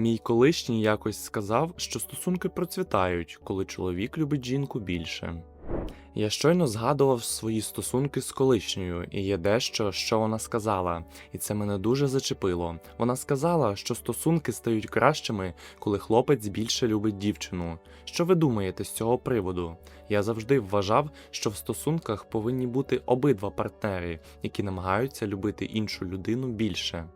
Мій колишній якось сказав, що стосунки процвітають, коли чоловік любить жінку більше. Я щойно згадував свої стосунки з колишньою, і є дещо, що вона сказала, і це мене дуже зачепило. Вона сказала, що стосунки стають кращими, коли хлопець більше любить дівчину. Що ви думаєте з цього приводу? Я завжди вважав, що в стосунках повинні бути обидва партнери, які намагаються любити іншу людину більше.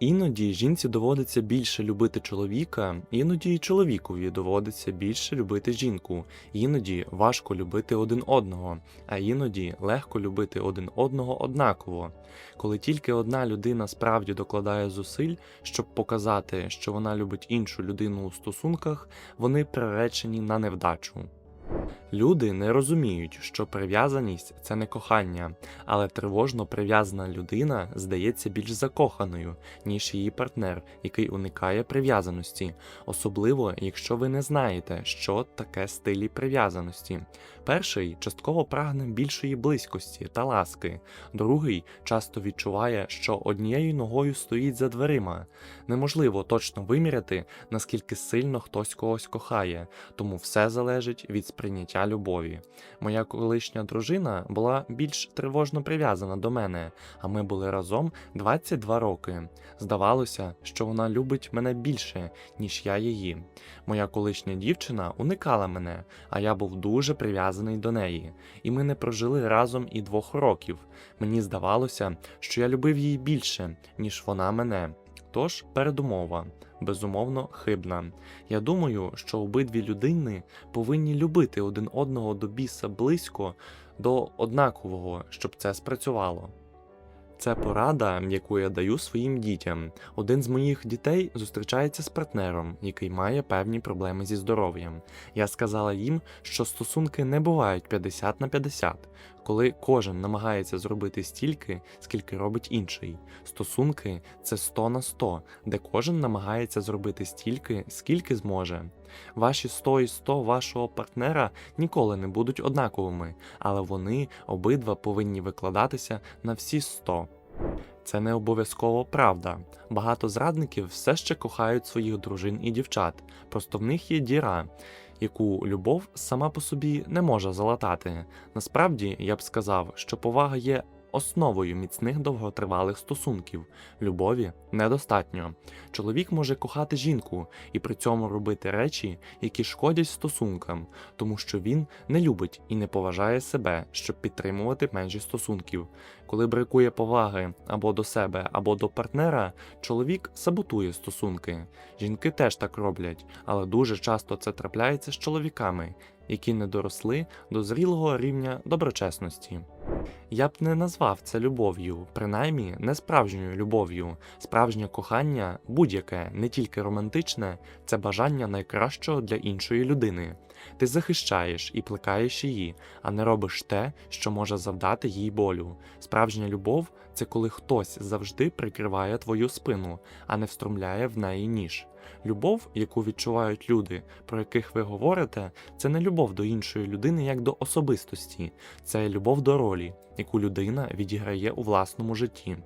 Іноді жінці доводиться більше любити чоловіка, іноді й чоловікові доводиться більше любити жінку. Іноді важко любити один одного, а іноді легко любити один одного однаково. Коли тільки одна людина справді докладає зусиль, щоб показати, що вона любить іншу людину у стосунках, вони приречені на невдачу. Люди не розуміють, що прив'язаність це не кохання, але тривожно прив'язана людина здається більш закоханою, ніж її партнер, який уникає прив'язаності, особливо якщо ви не знаєте, що таке стилі прив'язаності. Перший частково прагне більшої близькості та ласки, другий часто відчуває, що однією ногою стоїть за дверима. Неможливо точно виміряти, наскільки сильно хтось когось кохає, тому все залежить від сприйняття любові. Моя колишня дружина була більш тривожно прив'язана до мене, а ми були разом 22 роки. Здавалося, що вона любить мене більше, ніж я її. Моя колишня дівчина уникала мене, а я був дуже прив'язаний до неї, і ми не прожили разом і двох років. Мені здавалося, що я любив її більше, ніж вона мене. Тож передумова, безумовно, хибна. Я думаю, що обидві людини повинні любити один одного до біса близько до однакового, щоб це спрацювало. Це порада, яку я даю своїм дітям. Один з моїх дітей зустрічається з партнером, який має певні проблеми зі здоров'ям. Я сказала їм, що стосунки не бувають 50 на 50, коли кожен намагається зробити стільки, скільки робить інший. Стосунки це 100 на 100, де кожен намагається зробити стільки, скільки зможе. Ваші 100 і 100 вашого партнера ніколи не будуть однаковими, але вони обидва повинні викладатися на всі 100. Це не обов'язково правда. Багато зрадників все ще кохають своїх дружин і дівчат, просто в них є діра, яку любов сама по собі не може залатати. Насправді я б сказав, що повага є основою міцних довготривалих стосунків. Любові недостатньо. Чоловік може кохати жінку і при цьому робити речі, які шкодять стосункам, тому що він не любить і не поважає себе, щоб підтримувати межі стосунків. Коли бракує поваги або до себе, або до партнера, чоловік саботує стосунки. Жінки теж так роблять, але дуже часто це трапляється з чоловіками, які не доросли до зрілого рівня доброчесності. Я б не назвав це любов'ю, принаймні не справжньою любов'ю. Справжнє кохання, будь-яке, не тільки романтичне, це бажання найкращого для іншої людини. Ти захищаєш і плекаєш її, а не робиш те, що може завдати їй болю. Справжня любов це коли хтось завжди прикриває твою спину, а не встромляє в неї ніж. Любов, яку відчувають люди, про яких ви говорите, це не любов до іншої людини як до особистості, це любов до ролі, яку людина відіграє у власному житті,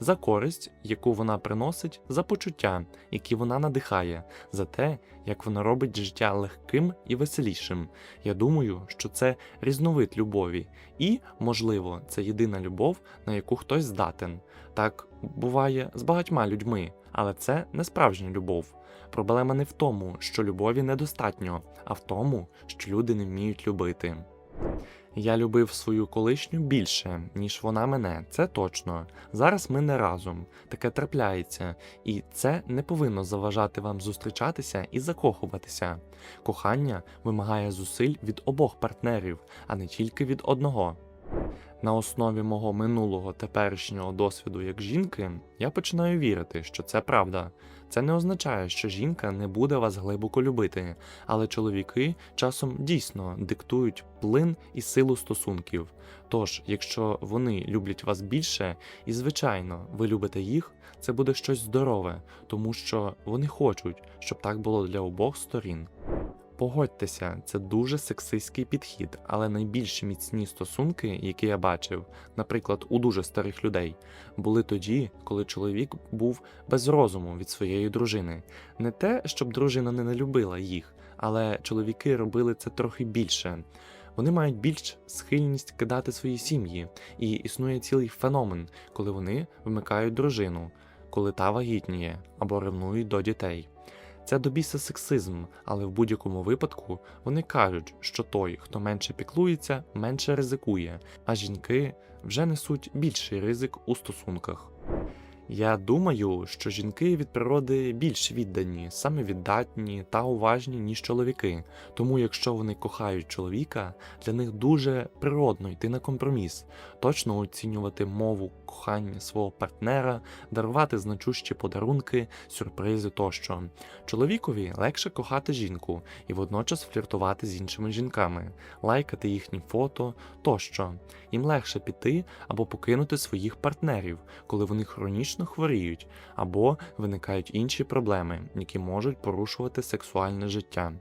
за користь, яку вона приносить, за почуття, які вона надихає, за те, як вона робить життя легким і веселішим. Я думаю, що це різновид любові, і, можливо, це єдина любов, на яку хтось здатен. Так буває з багатьма людьми, але це не справжня любов. Проблема не в тому, що любові недостатньо, а в тому, що люди не вміють любити. Я любив свою колишню більше, ніж вона мене, це точно. Зараз ми не разом. Таке трапляється, і це не повинно заважати вам зустрічатися і закохуватися. Кохання вимагає зусиль від обох партнерів, а не тільки від одного. На основі мого минулого теперішнього досвіду як жінки, я починаю вірити, що це правда. Це не означає, що жінка не буде вас глибоко любити, але чоловіки часом дійсно диктують плин і силу стосунків. Тож, якщо вони люблять вас більше, і звичайно, ви любите їх, це буде щось здорове, тому що вони хочуть, щоб так було для обох сторін. Погодьтеся, це дуже сексистський підхід, але найбільш міцні стосунки, які я бачив, наприклад, у дуже старих людей, були тоді, коли чоловік був без розуму від своєї дружини. Не те, щоб дружина не любила їх, але чоловіки робили це трохи більше. Вони мають більш схильність кидати свої сім'ї, і існує цілий феномен, коли вони вмикають дружину, коли та вагітніє або ревнують до дітей. Це до біса сексизм, але в будь-якому випадку вони кажуть, що той, хто менше піклується, менше ризикує, а жінки вже несуть більший ризик у стосунках. Я думаю, що жінки від природи більш віддані, самовіддатні та уважні, ніж чоловіки. Тому, якщо вони кохають чоловіка, для них дуже природно йти на компроміс, точно оцінювати мову кохання свого партнера, дарувати значущі подарунки, сюрпризи тощо. Чоловікові легше кохати жінку і водночас фліртувати з іншими жінками, лайкати їхні фото тощо. Їм легше піти або покинути своїх партнерів, коли вони хронічно хворіють, або виникають інші проблеми, які можуть порушувати сексуальне життя.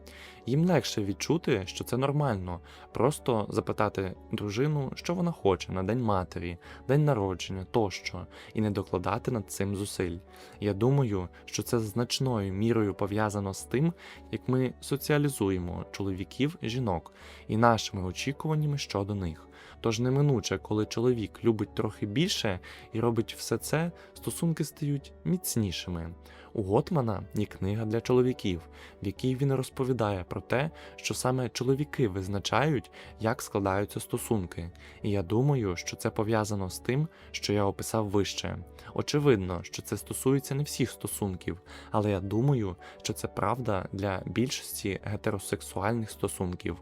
Їм легше відчути, що це нормально, просто запитати дружину, що вона хоче на день матері, день народження тощо, і не докладати над цим зусиль. Я думаю, що це значною мірою пов'язано з тим, як ми соціалізуємо чоловіків жінок і нашими очікуваннями щодо них. Тож неминуче, коли чоловік любить трохи більше і робить все це, стосунки стають міцнішими. У Готмана є книга для чоловіків, в якій він розповідає про те, що саме чоловіки визначають, як складаються стосунки. І я думаю, що це пов'язано з тим, що я описав вище. Очевидно, що це стосується не всіх стосунків, але я думаю, що це правда для більшості гетеросексуальних стосунків.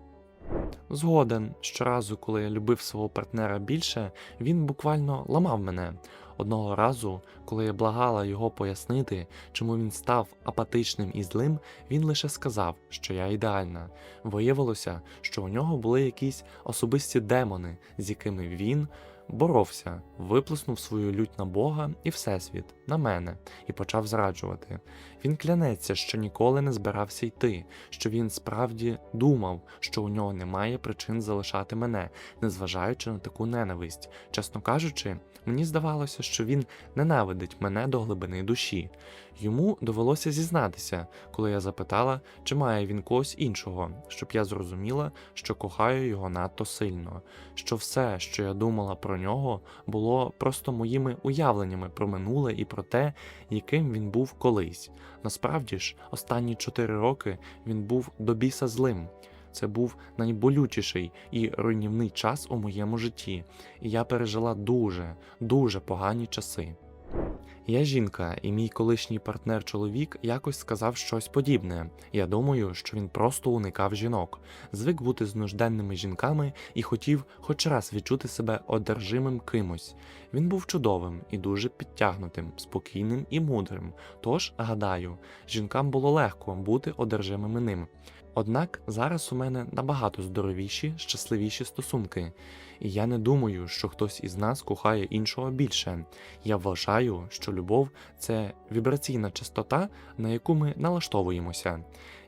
Згоден, щоразу, коли я любив свого партнера більше, він буквально ламав мене. Одного разу, коли я благала його пояснити, чому він став апатичним і злим, він лише сказав, що я ідеальна. Виявилося, що у нього були якісь особисті демони, з якими він боровся, виплеснув свою лють на Бога і Всесвіт, на мене, і почав зраджувати. Він клянеться, що ніколи не збирався йти, що він справді думав, що у нього немає причин залишати мене, незважаючи на таку ненависть. Чесно кажучи, мені здавалося, що він ненавидить мене до глибини душі. Йому довелося зізнатися, коли я запитала, чи має він когось іншого, щоб я зрозуміла, що кохаю його надто сильно, що все, що я думала про нього, було просто моїми уявленнями про минуле і про те, яким він був колись. Насправді ж, останні чотири роки він був до біса злим. Це був найболючіший і руйнівний час у моєму житті, і я пережила дуже, дуже погані часи. Я жінка, і мій колишній партнер чоловік якось сказав щось подібне. Я думаю, що він просто уникав жінок, звик бути з нужденними жінками і хотів хоч раз відчути себе одержимим кимось. Він був чудовим і дуже підтягнутим, спокійним і мудрим. Тож, гадаю, жінкам було легко бути одержимими ним. Однак зараз у мене набагато здоровіші, щасливіші стосунки, і я не думаю, що хтось із нас кохає іншого більше. Я вважаю, що любов це вібраційна частота, на яку ми налаштовуємося.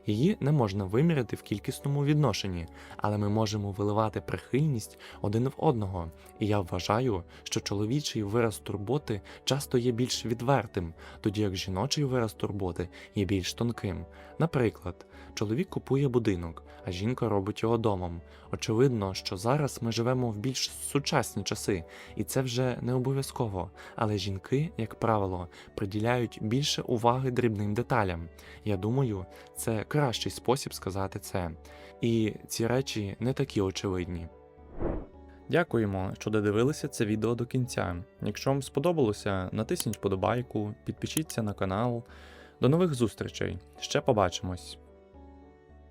Її не можна виміряти в кількісному відношенні, але ми можемо виливати прихильність один в одного. І я вважаю, що чоловічий вираз турботи часто є більш відвертим, тоді як жіночий вираз турботи є більш тонким. Наприклад, чоловік купує будинок, а жінка робить його домом. Очевидно, що зараз ми живемо в більш сучасні часи, і це вже не обов'язково. Але жінки, як правило, приділяють більше уваги дрібним деталям. Я думаю, це кращий спосіб сказати це. І ці речі не такі очевидні. Дякуємо, що додивилися це відео до кінця. Якщо вам сподобалося, натисніть подобайку, підпишіться на канал. До нових зустрічей. Ще побачимось.